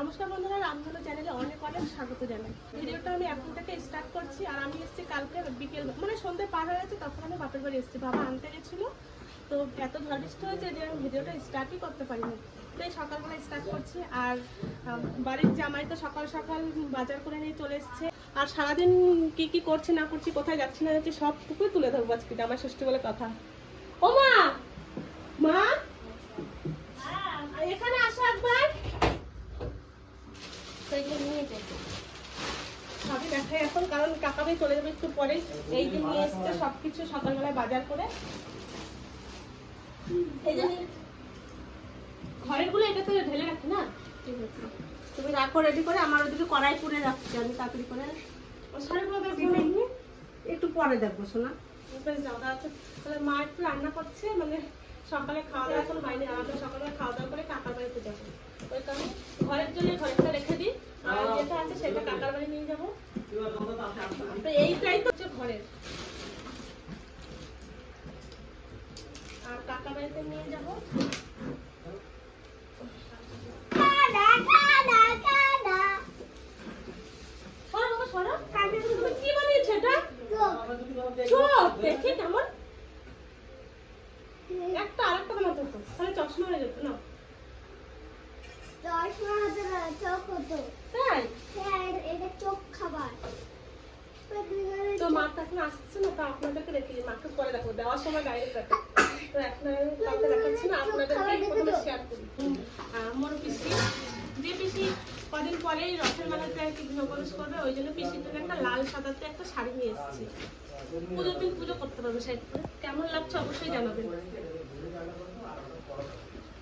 নমস্কার বন্ধুরা, রামধনু চ্যানেলে অনেক অনেক স্বাগত জানাই। ভিডিওটা আমি এখন থেকে স্টার্ট করছি আর আমি এসেছি কালকে বিকেল মানে সন্ধ্যে পার হয়ে গেছে, তখন আমি বাপের বাড়ি এসেছি। বাবা আনতে গেছিল, তো এত ঝড় হয়েছে যে আমি ভিডিওটা স্টার্টই করতে পারিনি। তো এই সকালবেলা স্টার্ট করছি আর বাড়ির জামাই তো সকাল সকাল বাজার করে নিয়ে চলে এসছে। আর সারাদিন কি কি করছে না করছি, কোথায় যাচ্ছি না যাচ্ছি, সবটুকুই তুলে ধরবো আজকে, জামাই ষষ্ঠী বলে কথা। ও মা এখানে আসো একবার তো এগুলো নিয়ে যাব সবই দেখাই এখন কারণ কাকাবে চলে যাবে একটু পরে এই যে নিয়ে এসছে সবকিছু সকালবেলায় বাজার করে। এই যে নিয়ে- এটা তো ঢেলে রাখি না? ঠিক আছে। তুমি রাখো রেডি করে। আমার ওদিকে কড়াই পুড়ে যাচ্ছে আমি তাড়াতাড়ি করে একটু পরে দেখব শোনা জাউদা আছে। তাহলে মা একটু রান্না করছে মানে সকালে খাওয়া দাওয়া এখন বাইরে আমরা সকালে খাওয়া দাওয়া করে কাকার বাড়িতে যাব। ওই কারণে ঘরের জন্য ঘরেরটা রেখে দিই। আর যেটা আছে সেটা কাকার বাড়ি নিয়ে যাব। তো এইটাই তো হচ্ছে ঘরের। আর কাকা বাড়িতে নিয়ে যাব সরো বাবা সরো তুমি কি বানিয়েছো এটা চোখ দেখি কেমন একটা আরেকটা বানাতে হতো। তাহলে চশমা হয়ে যেত না? তাই? চোখ খাবার। তো মা তো এখন আসছে না তো আপনাদেরকে রেখে মাকে পরে দেখো দেওয়ার সময় ডাইরেক্ট দেখো তো এখন কাউকে দেখাচ্ছি না আপনাদেরকে প্রথমে শেয়ার করি। আমার পিসি যে পিসি কদিন পরেই রথের মেলাতে আর কি গৃহপ্রবেশ করবে ওই জন্য পিসির জন্য একটা লাল সাদাতে একটা শাড়ি নিয়ে এসেছি। পুজোর দিন পুজো করতে পারবে শাড়ি পরে কেমন লাগছে অবশ্যই জানাবেন।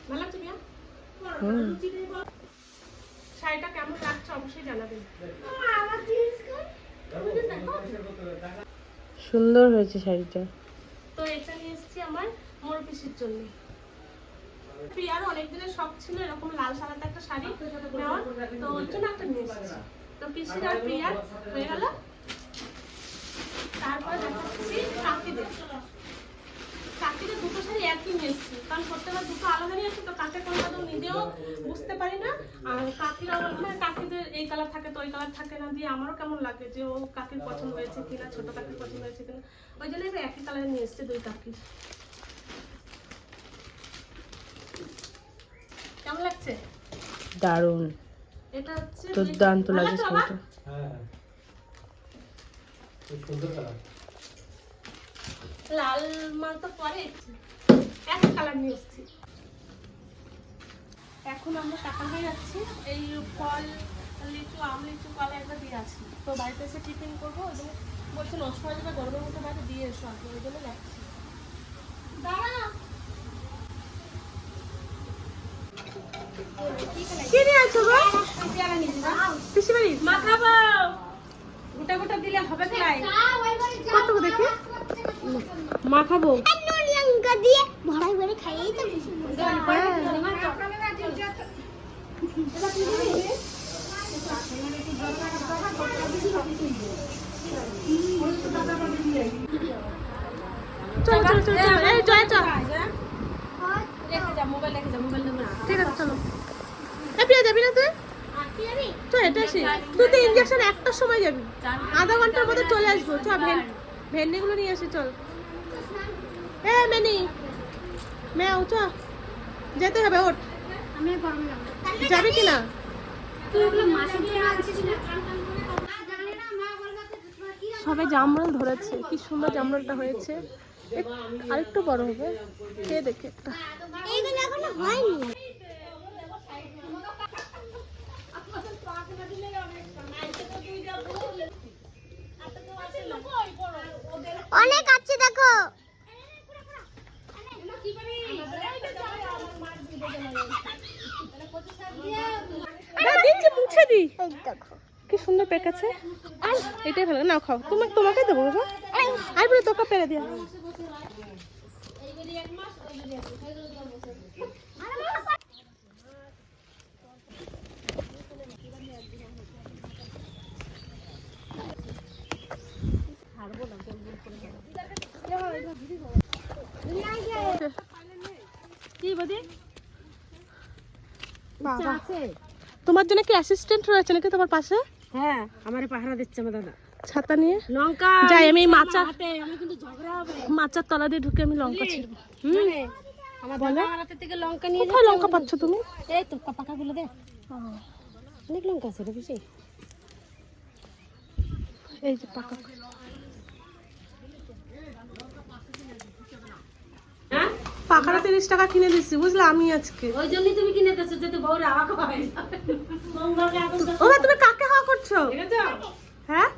ভালো লাগছে মিয়া? শাড়িটা কেমন লাগছে অবশ্যই জানাবেন। কর সুন্দর হয়েছে শাড়িটা। তো এটা নিয়ে এসেছি আমার মোর পিসির জন্য। প্রিয়ার অনেক দিনের শখ ছিল এরকম লাল সাদাতে একটা শাড়ি নেওয়ার তো ওর জন্য একটা নিয়ে এসেছি। তো পিসির আর প্রিয়ার হয়ে গেল। তারপরে দেখাচ্ছি কাকিদের। কাকিদের দুটো শাড়ি একই নিয়ে এসেছি কারণ প্রত্যেকবার দুটো আলাদা নিয়ে এসেছি তো কাকে কোনটা তো নিজেও বুঝতে পারি না। আর কাকিরা মানে কাকিদের এই কালার থাকে তো ওই কালার থাকে না। দিয়ে আমারও কেমন লাগে যে ও কাকির পছন্দ হয়েছে কিনা ছোট কাকির পছন্দ হয়েছে কিনা। ওই জন্য একই কালারে নিয়ে এসেছি দুই কাকি। কেমন লাগছে? দারুণ। এটা হচ্ছে দুর্দান্ত লাগে লাগছে হ্যাঁ খুব সুন্দর কালার লাল মাল তো পরে এক কালার নিয়ে এসেছি। এখন আমরা টাকা হয়ে যাচ্ছি। এই ফল লিচু আম লিচু কলা একবার দিয়ে আসি তো বাড়িতে এসে টিফিন করব ওই জন্য বলছে নষ্ট হয়ে যাবে গরমের মধ্যে বাড়িতে দিয়ে এসো আগে ওই জন্য যাচ্ছি। দাঁড়া। কি নিয়ে আছো গো? পিসি বাড়ি মাখাবো গোটা গোটা দিলে হবে তাই? কত দেখি? মাখাবো? লঙ্কা দিয়ে ভরাই ভরে খাইয়েই তো বেশি মজা। চলো চলো চলো চলো। এই জয় চল। ঠিক আছে চলো। প্রিয়া যাবি না আসি। তুই তো ইঞ্জেকশন একটার সময় যাবি। আধা ঘণ্টার মধ্যে চলে আসব। চ ভেন, ভেন্ডিগুলো নিয়ে আসি, চল। এ, মেনি। মেয়াও, চ। যেতে হবে, ওঠ। যাবি কি না সবাই জামরুল ধরেছে। কি সুন্দর জামরুলটা হয়েছে। আরেকটু বড় হবে। খেয়ে দেখে একটা এইগুলো এখনও হয়নি অনেক আছে দেখো না দিচ্ছি মুছে দি কি সুন্দর পেকেছে এটাই ভালো না খাও। তোমাকে তোমাকে দেবো বাবা। আর বলে তোকে পেরে দিয়া। কি বদি? তোমার জন্য কি অ্যাসিস্ট্যান্ট রয়েছে নাকি তোমার পাশে? হ্যাঁ আমার পাহারা দিচ্ছে আমার দাদা। ছাতা নিয়ে? লঙ্কা যাই আমি মাচা হাতে আমি কিন্তু ঝগড়া হবে। মাচার তলা দিয়ে ঢুকে আমি লঙ্কা ছিড়বো। মানে আমার দাদা আমার হাতে থেকে লঙ্কা নিয়ে কোথায় লঙ্কা পাচ্ছ তুমি? এই তো পাকা গুলো দে। অনেক লঙ্কা আছে রে বেশি এই যে পাকা হ্যাঁ তিরিশ টাকা কিনে দিচ্ছি বুঝলে আমি আজকে। ওই জন্যই তুমি কিনে দিচ্ছ যাতে বউরে হাওয়া খাওয়াই। ও তুমি কাকে হাওয়া করছ? হ্যাঁ?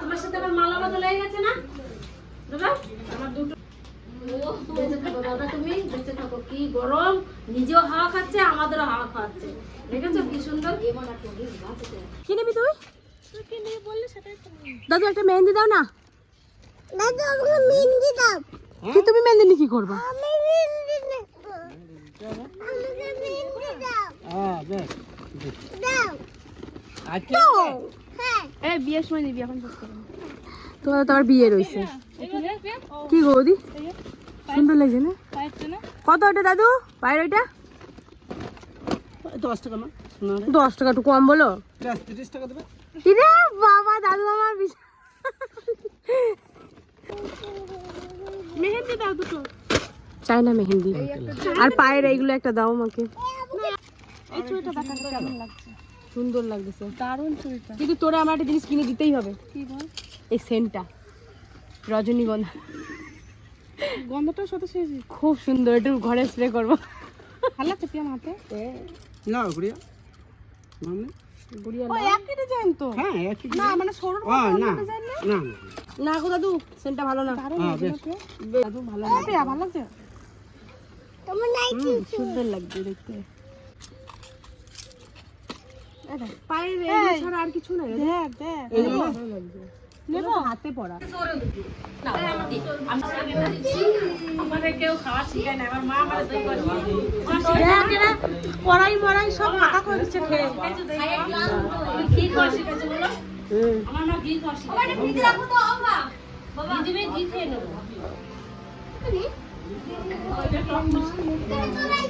তোমার সাথে আমার মালা বদল হয়ে গেছে না? দাদা আমার দুটো দাদা তুমি বেঁচে থাকো। কি গরম নিজেও হাওয়া খাচ্ছে আমাদেরও হাওয়া খাওয়াচ্ছে। দেখেছ কি সুন্দর? কি নিবি তুই? দাদু একটা মেহেন্দি দাও না। দাদা মেহেন্দি দাও। কি তুমি মেহেন্দি কি করবা? হ্যাঁ তোমার বিয়ে রয়েছে কি গো বৌদি? সুন্দর লাগছে না? কত ওটা দাদু? বাইরে ওইটা? দশ টাকা মা। দশ টাকা একটু কম বলো। বাবা দাদু আমার বিশাল মেহেন্দি দাও দুটো চাই না মেহেন্দি আর পায়ের এইগুলো একটা দাও আমাকে। এই চুড়িটা দেখা কেমন লাগছে সুন্দর লাগতেছে। দারুণ চুড়িটা কিন্তু তোরা আমার একটা জিনিস কিনে দিতেই হবে। কি বল এই সেন্টটা। রজনীগন্ধা গন্ধটার সাথে শেষ খুব সুন্দর একটু ঘরে স্প্রে করব। ভালো লাগছে পিয়া হাতে না গুড়িয়া মামনি? গুড়িয়া একই ডিজাইন তো? হ্যাঁ একই না মানে সরু না না? না গো দাদু সেন্টটা ভালো না। হ্যাঁ দাদু ভালো লাগছে। ভালো লাগছে। তোমার নাই হুম, সুন্দর লাগছে দেখতে। পায়ের ছাড়া আর কিছু নাই। দেখ দেখ। নেব হাতে পড়া। আমাদের কেউ খাওয়া শিখায় না আমার মা আমার দই করে দেখ এরা কড়াই মড়াই সব ফাঁকা করে দিচ্ছে খেয়ে। আমার মা ঘি খাওয়া শিখেছে রাখো তো বাবা। বাবা দিবে ঘি খেয়ে নেব। তুমি? তো নাই